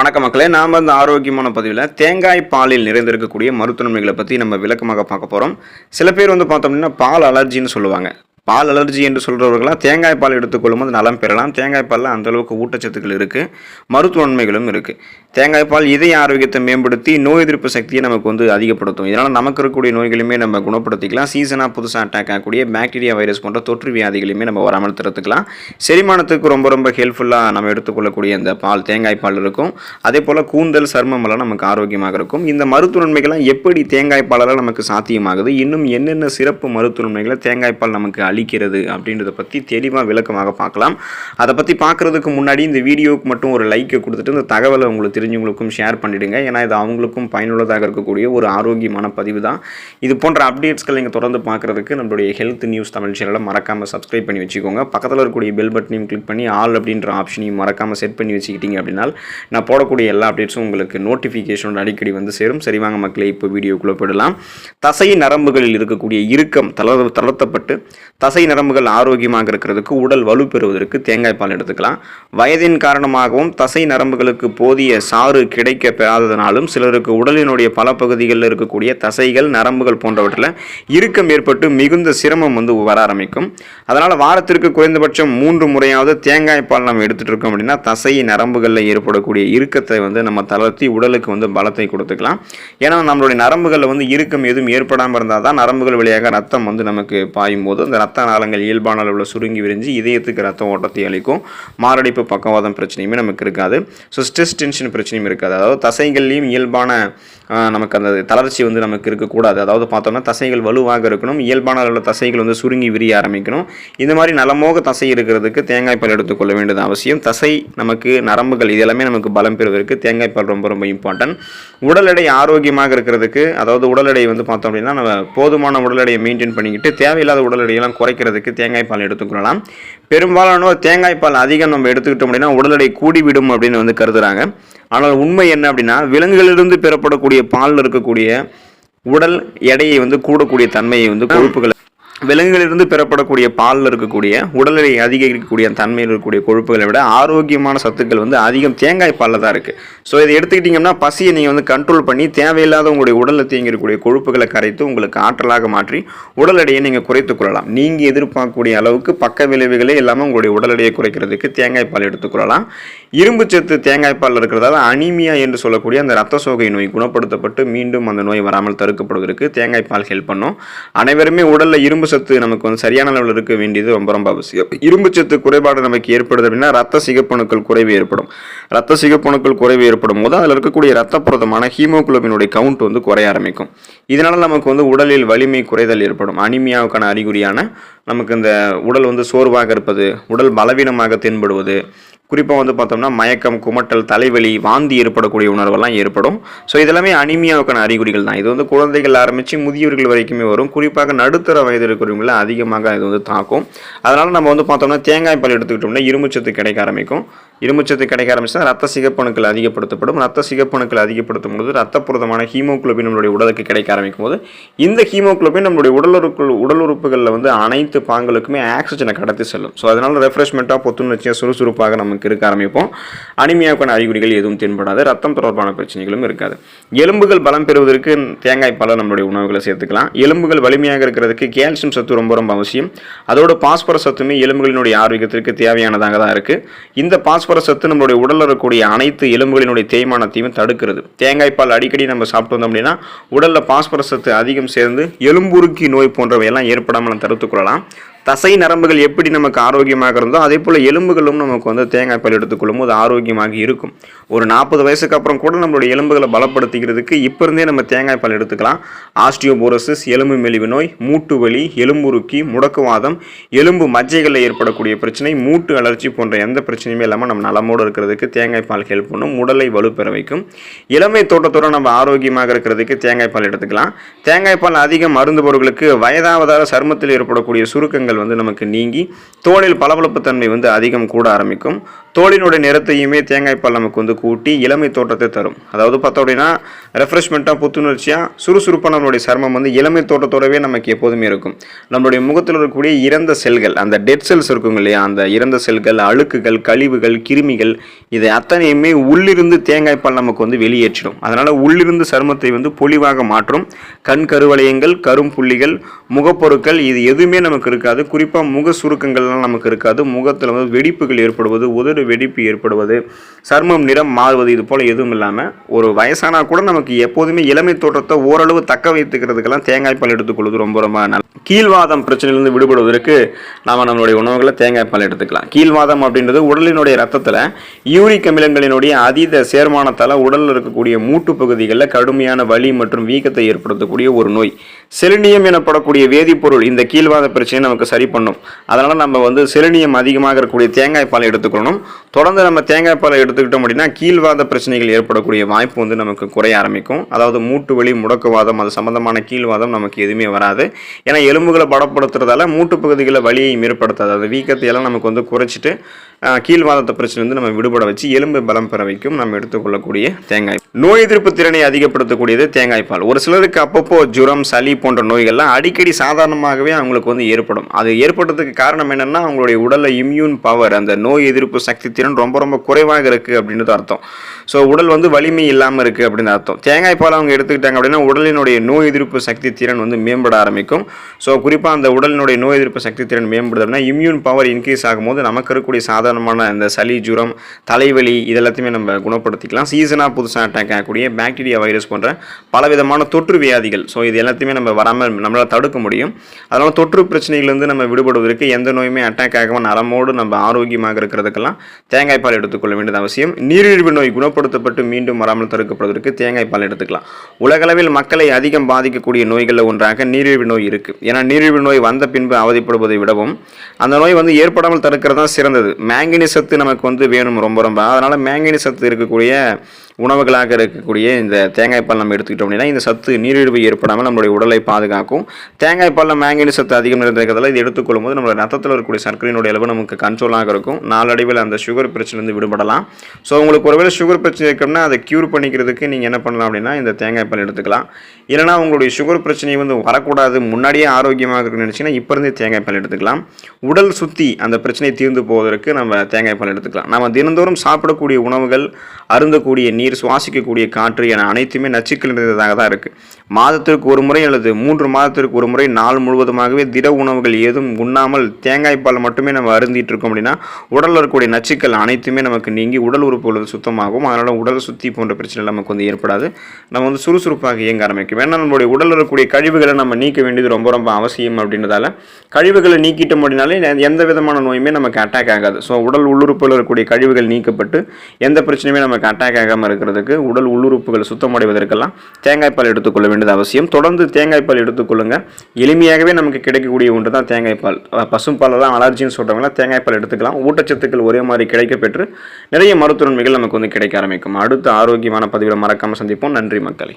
வணக்க மக்களே நாம் இந்த ஆரோக்கியமான பதிவில் தேங்காய் பாலில் நிறைந்திருக்கக்கூடிய மருத்துவமைகளை பற்றி நம்ம விளக்கமாக பார்க்க போகிறோம் சில பேர் வந்து பார்த்தோம் அப்படின்னா பால் அலர்ஜின்னு சொல்லுவாங்க. பால் அலர்ஜி என்று சொல்கிறவர்களாம் தேங்காய் பால் எடுத்துக்கொள்ளும்போது நலம் பெறலாம். தேங்காய் பாலில் அந்த அளவுக்கு ஊட்டச்சத்துக்கள் இருக்குது மருத்துவ நன்மைகளும் இருக்குது தேங்காய் பால் இதய ஆரோக்கியத்தை மேம்படுத்தி நோய் எதிர்ப்பு சக்தியை நமக்கு வந்து அதிகப்படுத்தும். இதனால் நமக்கு இருக்கக்கூடிய நோய்களையுமே நம்ம குணப்படுத்திக்கலாம். சீசனாக புதுசாக அட்டாக் ஆகக்கூடிய பாக்டீரியா வைரஸ் போன்ற தொற்று வியாதிகளையுமே நம்ம வராமல் தடுத்துக்கலாம். செரிமானத்துக்கு ரொம்ப ரொம்ப ஹெல்ப்ஃபுல்லாக நம்ம எடுத்துக்கொள்ளக்கூடிய இந்த பால் தேங்காய் பால் இருக்கும். அதே போல் கூந்தல் சர்மமெல்லாம் நமக்கு ஆரோக்கியமாக இருக்கும். இந்த மருத்துவ நன்மைகள்லாம் எப்படி தேங்காய் பாலால் நமக்கு சாத்தியமாகுது? இன்னும் என்னென்ன சிறப்பு மருத்துவ நன்மைகளை தேங்காய் பால் நமக்கு அளிக்கிறது அப்படின்றத பற்றி தெளிவாக விளக்கமாக பார்க்கலாம். அதை பற்றி பார்க்குறதுக்கு முன்னாடி இந்த வீடியோவுக்கு மட்டும் ஒரு லைக்கை கொடுத்துட்டு இந்த தகவலை உங்களுக்கு தெரிஞ்சவங்களுக்கும் ஷேர் பண்ணிவிடுங்க ஏன்னா இது அவங்களுக்கும் பயனுள்ளதாக இருக்கக்கூடிய ஒரு ஆரோக்கியமான பதிவு தான். இது போன்ற அப்டேட்ஸ்கள் நீங்கள் தொடர்ந்து பார்க்குறதுக்கு நம்மளுடைய ஹெல்த் நியூஸ் தமிழ் சேனலை மறக்காமல் சப்ஸ்கிரைப் பண்ணி வச்சுக்கோங்க. பக்கத்தில் இருக்கக்கூடிய பெல் பட்டனையும் கிளிக் பண்ணி ஆல் அப்படின்ற ஆப்ஷனையும் மறக்காமல் செட் பண்ணி வச்சுக்கிட்டீங்க அப்படின்னா நான் போடக்கூடிய எல்லா அப்டேட்ஸும் உங்களுக்கு நோட்டிஃபிகேஷன் அடிக்கடி வந்து சேரும். சரி வாங்க மக்களை இப்போ வீடியோக்குள்ளே போயிடலாம். தசை நரம்புகளில் இருக்கக்கூடிய இறுக்கம் தளர் தளர்த்தப்பட்டு தசை நரம்புகள் ஆரோக்கியமாக இருக்கிறதுக்கு உடல் வலு பெறுவதற்கு தேங்காய் பால் எடுத்துக்கலாம். வயதின் காரணமாகவும் தசை நரம்புகளுக்கு போதிய சாறு கிடைக்க பெறாததனாலும் சிலருக்கு உடலினுடைய பல பகுதிகளில் இருக்கக்கூடிய தசைகள் நரம்புகள் போன்றவற்றில் இறுக்கம் ஏற்பட்டு மிகுந்த சிரமம் வந்து வர ஆரம்பிக்கும். அதனால் வாரத்திற்கு குறைந்தபட்சம் மூன்று முறையாவது தேங்காய் பால் நம்ம எடுத்துகிட்டு இருக்கோம் அப்படின்னா தசை நரம்புகளில் ஏற்படக்கூடிய இறுக்கத்தை வந்து நம்ம தளர்த்தி உடலுக்கு வந்து பலத்தை கொடுத்துக்கலாம். ஏன்னா நம்மளுடைய நரம்புகளில் வந்து இறுக்கம் எதுவும் ஏற்படாமல் இருந்தால் தான் நரம்புகள் வழியாக ரத்தம் வந்து நமக்கு பாயும் போது அந்த ரத்த நாளங்கள் இயல்பான அளவில் சுருங்கி விரிஞ்சு இதயத்துக்கு ரத்த ஓட்டத்தை அளிக்கும். மாரடைப்பு பக்கவாதம் பிரச்சனையுமே நமக்கு இருக்காது. ஸோ ஸ்ட்ரெஸ் டென்ஷன் பிரச்சனையும் இருக்காது. அதாவது தசைகள்லேயும் இயல்பான நமக்கு அந்த தளர்ச்சி வந்து நமக்கு இருக்கக்கூடாது. அதாவது பார்த்தோம்னா தசைகள் வலுவாக இருக்கணும். இயல்பான அளவில் தசைகள் வந்து சுருங்கி விரிய ஆரம்பிக்கணும். இந்த மாதிரி நலமோக தசை இருக்கிறதுக்கு தேங்காய் பால் எடுத்துக்கொள்ள வேண்டியது அவசியம். தசை நமக்கு நரம்புகள் இதெல்லாமே நமக்கு பலம் பெறுவதற்கு தேங்காய் பால் ரொம்ப ரொம்ப இம்பார்ட்டன்ட் உடல் எடை ஆரோக்கியமாக இருக்கிறதுக்கு அதாவது உடல் எடை வந்து பார்த்தோம் அப்படின்னா நம்ம போதுமான உடல் எடையை மெயின்டைன் பண்ணிக்கிட்டு தேவையில்லாத உடல் எடையெல்லாம் குறைக்கிறதுக்கு தேங்காய் பால் எடுத்துக்கொள்ளலாம். பெரும்பாலானோர் தேங்காய் பால் அதிகம் நம்ம எடுத்துக்கிட்டோம் அப்படின்னா உடல் எடை கூடிவிடும் அப்படின்னு வந்து கருதுறாங்க. ஆனால் உண்மை என்ன அப்படின்னா விலங்குகளிலிருந்து பெறப்படக்கூடிய பாலில் இருக்கக்கூடிய உடல் எடையை வந்து கூடக்கூடிய தன்மையை வந்து கொழுப்புகள் விலங்குகளிலிருந்து பெறப்படக்கூடிய பாலில் இருக்கக்கூடிய உடல் அதிகரிக்கக்கூடிய தன்மையில் இருக்கக்கூடிய கொழுப்புகளை விட ஆரோக்கியமான சத்துக்கள் வந்து அதிகம் தேங்காய் பாலில் தான் இருக்குது ஸோ இதை எடுத்துக்கிட்டிங்கன்னா பசியை நீங்கள் வந்து கண்ட்ரோல் பண்ணி தேவையில்லாத உங்களுடைய உடலில் தேங்கி இருக்கக்கூடிய கொழுப்புகளை கரைத்து உங்களுக்கு ஆற்றலாக மாற்றி உடல் எடையை நீங்கள் குறைத்துக் கொள்ளலாம். நீங்கள் எதிர்பார்க்கக்கூடிய அளவுக்கு பக்க விளைவுகளே இல்லாமல் உங்களுடைய உடல் எடையை குறைக்கிறதுக்கு தேங்காய் பால் எடுத்துக்கொள்ளலாம் இரும்பு சத்து தேங்காய் பாலில் இருக்கிறதால அனீமியா என்று சொல்லக்கூடிய அந்த ரத்த சோகை நோய் குணப்படுத்தப்பட்டு மீண்டும் அந்த நோய் வராமல் தடுக்கப்படுவதற்கு தேங்காய் பால் ஹெல்ப் பண்ணும். அனைவருமே உடலில் இரும்பு சத்து நமக்கு வந்து சரியான அளவில் இருக்க வேண்டியது ரொம்ப ரொம்ப அவசியம். இரும்பு சத்து குறைபாடு நமக்கு ஏற்படுது அப்படின்னா ரத்த சிகப்பணுக்கள் குறைவு ஏற்படும். ரத்த சிகப்பணுக்கள் குறைவு ஏற்படும் போது அதில் இருக்கக்கூடிய ரத்த புரதமான ஹீமோகுளோபினுடைய கவுண்ட் வந்து குறைய ஆரம்பிக்கும். இதனால் நமக்கு வந்து உடலில் வலிமை குறைதல் ஏற்படும். அனிமியாவுக்கான அறிகுறியான நமக்கு இந்த உடல் வந்து சோர்வாக இருப்பது உடல் பலவீனமாக தென்படுவது குறிப்பாக வந்து பார்த்தோம்னா மயக்கம் குமட்டல் தலைவலி வாந்தி ஏற்படக்கூடிய உணர்வெல்லாம் ஏற்படும். ஸோ இதெல்லாமே அனிமியாவுக்கான அறிகுறிகள் தான். இது வந்து குழந்தைகள் ஆரம்பித்து முதியவர்கள் வரைக்குமே வரும். குறிப்பாக நடுத்தர வயது இருக்கிறவங்கள அதிகமாக இது வந்து தாக்கும். அதனால் நம்ம வந்து பார்த்தோம்னா தேங்காய் பால் எடுத்துக்கிட்டோம்னா இரும்புச்சத்து கிடைக்க ஆரம்பிக்கும். இரும்புச்சத்து கிடைக்க ஆரம்பிச்சா ரத்த சிகப்பணுக்கள் அதிகப்படுத்தப்படும். ரத்த சிகப்பணுக்கள் அதிகப்படுத்தும் போது ரத்தப்புரதமான ஹீமோக்ளோபின் ஹீமோகுளோபின் நம்மளுடைய உடலுக்கு கிடைக்க ஆரம்பிக்கும் போது இந்த ஹீமோகுளோபின் நம்மளுடைய உடல் உறுப்பு உடல் உறுப்புகளில் வந்து அனைத்து பாங்களுக்குமே ஆக்சிஜனை கடத்தி செல்லும். ஸோ அதனால் ரெஃப்ரெஷ்மெண்ட்டாக புத்துணர்ச்சியாக சுறுசுறுப்பாக நமக்கு இருக்க ஆரம்பிப்போம். அனிமியாவுக்கான அறிகுறிகள் எதுவும் தென்படாது. ரத்தம் தொடர்பான பிரச்சனைகளும் இருக்காது. எலும்புகள் பலம் பெறுவதற்கு தேங்காய் பாலை நம்மளுடைய உணவுகளை சேர்த்துக்கலாம். எலும்புகள் வலிமையாக இருக்கிறதுக்கு கால்சியம் சத்து ரொம்ப ரொம்ப அவசியம். அதோட பாஸ்பரஸ் சத்துமே எலும்புகளினுடைய ஆரோக்கியத்திற்கு தேவையானதாக தான் இருக்குது இந்த பாஸ்பரஸ் சத்து நம்மளுடைய உடலில் இருக்கக்கூடிய அனைத்து எலும்புகளினுடைய தேய்மானத்தையும் தடுக்கிறது. தேங்காய் பால் அடிக்கடி நம்ம சாப்பிட்டு வந்தோம் அப்படின்னா உடலில் பாஸ்பரஸ் சத்து அதிகம் சேர்ந்து எலும்புருக்கி நோய் போன்றவையெல்லாம் ஏற்படாமல் நம்ம தடுத்துக் கொள்ளலாம். தசை நரம்புகள் எப்படி நமக்கு ஆரோக்கியமாக இருந்தோ அதே போல் எலும்புகளும் நமக்கு வந்து தேங்காய் பால் எடுத்துக்கொள்ளும் போது ஆரோக்கியமாக இருக்கும். ஒரு நாற்பது வயசுக்கு அப்புறம் கூட நம்மளுடைய எலும்புகளை பலப்படுத்திக்கிறதுக்கு இப்போ இருந்தே நம்ம தேங்காய் பால் எடுத்துக்கலாம். ஆஸ்டியோபோரோசிஸ் எலும்பு மெலிவு நோய் மூட்டு வலி எலும்புருக்கி முடக்குவாதம் எலும்பு மஜ்ஜைகளில் ஏற்படக்கூடிய பிரச்சனை மூட்டு அலர்ச்சி போன்ற எந்த பிரச்சனையுமே இல்லாமல் நம்ம நலமோடு இருக்கிறதுக்கு தேங்காய் பால் ஹெல்ப் பண்ணும் உடலை வலுப்பெற வைக்கும். இளமை தோட்டத்தோடு நம்ம ஆரோக்கியமாக இருக்கிறதுக்கு தேங்காய் பால் எடுத்துக்கலாம். தேங்காய் பால் அதிகம் மருந்துபவர்களுக்கு வயதாவதார சருமத்தில் ஏற்படக்கூடிய சுருக்கங்கள் வந்து நமக்கு நீங்கி தோலில் பளபளப்பு தன்மை வந்து அதிகம் கூட ஆரம்பிக்கும். தோலினுடைய நிறத்தையுமே தேங்காய் பால் நமக்கு வந்து கூட்டி இளமை தோட்டத்தை தரும். அதாவது பார்த்தோம் அப்படின்னா ரெஃப்ரெஷ்மெண்ட்டாக புத்துணர்ச்சியாக சுறுசுறுப்பாக நம்மளுடைய சர்மம் வந்து இளமை தோட்டத்தோடவே நமக்கு எப்போதுமே இருக்கும். நம்மளுடைய முகத்தில் இருக்கக்கூடிய இறந்த செல்கள் அந்த டெட் செல்ஸ் இருக்குங்க இல்லையா அந்த இறந்த செல்கள் அழுக்குகள் கழிவுகள் கிருமிகள் இதை அத்தனையுமே உள்ளிருந்து தேங்காய் பால் நமக்கு வந்து வெளியேற்றிடும். அதனால் உள்ளிருந்து சருமத்தை வந்து பொலிவாக மாற்றும். கண் கருவளையங்கள் கரும்புள்ளிகள் முகப்பொருட்கள் இது எதுவுமே நமக்கு இருக்காது. குறிப்பாக முக சுருக்கங்கள்லாம் நமக்கு இருக்காது. முகத்தில் வந்து வெடிப்புகள் ஏற்படுவது உதடு வெடிப்பு ஏற்படுவது சர்மம் நிறம் மாறுவது இது போல் எதுவும் இல்லாமல் ஒரு வயசானால் கூட நமக்கு எப்போதுமே இளமை தோற்றத்தை ஓரளவு தக்க வைத்துக்கிறதுக்கெல்லாம் தேங்காய் பால் எடுத்துக்கொள்வது ரொம்ப ரொம்ப நல்லது. கீழ்வாதம் பிரச்சனையிலிருந்து விடுபடுவதற்கு நாம் நம்மளுடைய உணவுகளை தேங்காய் பால் எடுத்துக்கலாம். கீழ்வாதம் அப்படின்றது உடலினுடைய ரத்தத்தில் யூரிக் அமிலங்களினுடைய அதீத சேர்மானத்தால் உடலில் இருக்கக்கூடிய மூட்டு பகுதிகளில் கடுமையான வலி மற்றும் வீக்கத்தை ஏற்படுத்தக்கூடிய ஒரு நோய். செலினியம் எனப்படக்கூடிய வேதிப்பொருள் இந்த கீழ்வாத பிரச்சனையை நமக்கு சரி பண்ணும். அதனால் நம்ம வந்து செலினியம் அதிகமாக இருக்கக்கூடிய தேங்காய் பால் எடுத்துக்கணும். தொடர்ந்து நம்ம தேங்காய் பாலை எடுத்துக்கிட்டோம் அப்படின்னா கீழ்வாத பிரச்சனைகள் ஏற்படக்கூடிய வாய்ப்பு வந்து நமக்கு குறைய ஆரம்பிக்கும். அதாவது மூட்டு வலி முடக்குவாதம் அது சம்பந்தமான கீழ்வாதம் நமக்கு எதுவுமே வராது. ஏன்னா எலும்புகளை படப்படுத்துறதால மூட்டு பகுதிகளில் வலியை மேற்படுத்தாது அது வீக்கத்தையெல்லாம் நமக்கு வந்து குறைச்சிட்டு கீழ்வாதத்தை பிரச்சனை வந்து நம்ம விடுபட வச்சு எலும்பு பலம் பெற வைக்கும். நம்ம எடுத்துக்கொள்ளக்கூடிய தேங்காய் நோய் எதிர்ப்பு திறனை அதிகப்படுத்தக்கூடியது தேங்காய் பால். ஒரு சிலருக்கு அப்பப்போ ஜுரம் சளி போன்ற நோய்கள்லாம் அடிக்கடி சாதாரணமாகவே அவங்களுக்கு வந்து ஏற்படும். அது ஏற்படுறதுக்கு காரணம் என்னென்னா அவங்களுடைய உடலில் இம்யூன் பவர் அந்த நோய் எதிர்ப்பு சக்தி திறன் ரொம்ப ரொம்ப குறைவாக இருக்குது அப்படின்றது அர்த்தம். ஸோ உடல் வந்து வலிமை இல்லாமல் இருக்குது அப்படின்னு அர்த்தம். தேங்காய் பால் அவங்க எடுத்துக்கிட்டாங்க அப்படின்னா உடலினுடைய நோய் எதிர்ப்பு சக்தி திறன் வந்து மேம்பட ஆரம்பிக்கும். ஸோ குறிப்பாக அந்த உடலினுடைய நோய் எதிர்ப்பு சக்தி திறன் மேம்படுதுன்னா இம்யூன் பவர் இன்க்ரீஸ் ஆகும்போது நமக்கு இருக்கக்கூடிய சாதாரணமான இந்த சளி ஜுரம் தலைவலி இதெல்லாத்தையுமே நம்ம குணப்படுத்திக்கலாம். சீசனாக புதுசாக அட்டாக் ஆகக்கூடிய பாக்டீரியா வைரஸ் போன்ற பலவிதமான தொற்று வியாதிகள். ஸோ இது எல்லாத்தையுமே நம்ம வராமல் நம்மளால் தடுக்க முடியும். அதனால் தொற்று பிரச்சனைகள்லேருந்து நம்ம விடுபடுவதற்கு எந்த நோயுமே அட்டாக் ஆகாமல் நரமோடு நம்ம ஆரோக்கியமாக இருக்கிறதுக்கெல்லாம் தேங்காய் பால் எடுத்துக்கொள்ள வேண்டியது அவசியம். நீரிழிவு நோய் குணப்படுத்தப்பட்டு மீண்டும் வராமல் தடுக்கப்படுவதற்கு தேங்காய் பால் எடுத்துக்கலாம். உலகளவில் மக்களை அதிகம் பாதிக்கக்கூடிய நோய்களில் ஒன்றாக நீரிழிவு நோய் இருக்குது ஏன்னா நீரிழிவு நோய் வந்த பின்பு அவதிப்படுவதை விடவும் அந்த நோய் வந்து ஏற்படாமல் தடுக்கிறது தான் சிறந்தது. மேங்கனி சத்து நமக்கு வந்து வேணும் ரொம்ப ரொம்ப. அதனால் மேங்கனி சத்து இருக்கக்கூடிய உணவுகளாக இருக்கக்கூடிய இந்த தேங்காய் பால் நம்ம எடுத்துக்கிட்டோம் அப்படின்னா இந்த சத்து நீரிழிவு ஏற்படாமல் நம்மளுடைய உடலை பாதுகாக்கும். தேங்காய் பாலில் மேங்கனி சத்து அதிகம் இருந்திருக்கிறதால இது எடுத்துக்கொள்ளும் போது நம்மளோட ரத்தத்தில் இருக்கக்கூடிய சர்க்கரையினுடைய அளவு நமக்கு கண்ட்ரோலாக இருக்கும். நாளடைவில் அந்த சுகர் பிரச்சனைலேருந்து விடுபடலாம். ஸோ உங்களுக்கு ஒருவேளை சுகர் பிரச்சனை இருக்கணும்னா அதை க்யூர் பண்ணிக்கிறதுக்கு நீங்கள் என்ன பண்ணலாம் அப்படின்னா இந்த தேங்காய் பால் எடுத்துக்கலாம். இல்லைனா உங்களுடைய சுகர் பிரச்சனை வந்து வரக்கூடாது முன்னாடியே ஆரோக்கியமாக இருக்குன்னு நினச்சிங்கன்னா இப்போ இருந்தே தேங்காய் பால் எடுத்துக்கலாம். உடல் சுற்றி அந்த பிரச்சனை தீர்ந்து போவதற்கு நம்ம தேங்காய் பால் எடுத்துக்கலாம். நம்ம தினந்தோறும் சாப்பிடக்கூடிய உணவுகள் அருந்தக்கூடிய நீர் சுவாசிக்கக்கூடிய காற்று என அனைத்துமே நச்சுக்கள் நிறைந்ததாக தான் இருக்குது மாதத்திற்கு ஒரு முறை அல்லது மூன்று மாதத்திற்கு ஒரு முறை நாள் முழுவதுமாகவே திட உணவுகள் ஏதும் உண்ணாமல் தேங்காய் பால் மட்டுமே நம்ம அருந்திட்டு இருக்கோம் அப்படின்னா உடலில் இருக்கக்கூடிய நச்சுக்கள் அனைத்துமே நமக்கு நீங்கி உடல் உறுப்புகள் சுத்தமாகும். அதனால் உடல் சுத்தி போன்ற பிரச்சனை நமக்கு வந்து ஏற்படாது. நம்ம வந்து சுறுசுறுப்பாக இயங்க ஆரம்பிக்கும். ஏன்னா நம்மளுடைய உடலில் இருக்கக்கூடிய கழிவுகளை நம்ம நீக்க வேண்டியது ரொம்ப ரொம்ப அவசியம் அப்படின்றதால கழிவுகளை நீக்கிட்டோம் அப்படின்னாலே எந்த விதமான நோயுமே நமக்கு அட்டாக் ஆகாது. ஸோ உடல் உள்ளுறுப்பில் இருக்கக்கூடிய கழிவுகள் நீக்கப்பட்டு எந்த பிரச்சனையுமே நமக்கு அட்டாக் ஆகாமல் இருக்கிறதுக்கு உடல் உள்ளுறுப்புகள் சுத்தமடைவதற்கெல்லாம் தேங்காய்ப்பால் எடுத்துக்கொள்ள வேண்டியது அவசியம். தொடர்ந்து தேங்காய்ப்பால் எடுத்துக்கொள்ளுங்கள் எடுத்துக்கொள்ளுங்க. எளிமையாகவே நமக்கு கிடைக்கக்கூடிய ஒன்று தான் தேங்காய் பால். அலர்ஜின்னு சொல்கிறவங்களாம் தேங்காய்ப்பால் எடுத்துக்கலாம். ஊட்டச்சத்துக்கள் ஒரே மாதிரி கிடைக்க பெற்று நிறைய மருத்துவ நன்மைகள் நமக்கு வந்து கிடைக்க ஆரம்பிக்கும். அடுத்த ஆரோக்கியமான பதிவில் மறக்காமல் சந்திப்போம். நன்றி மக்களை.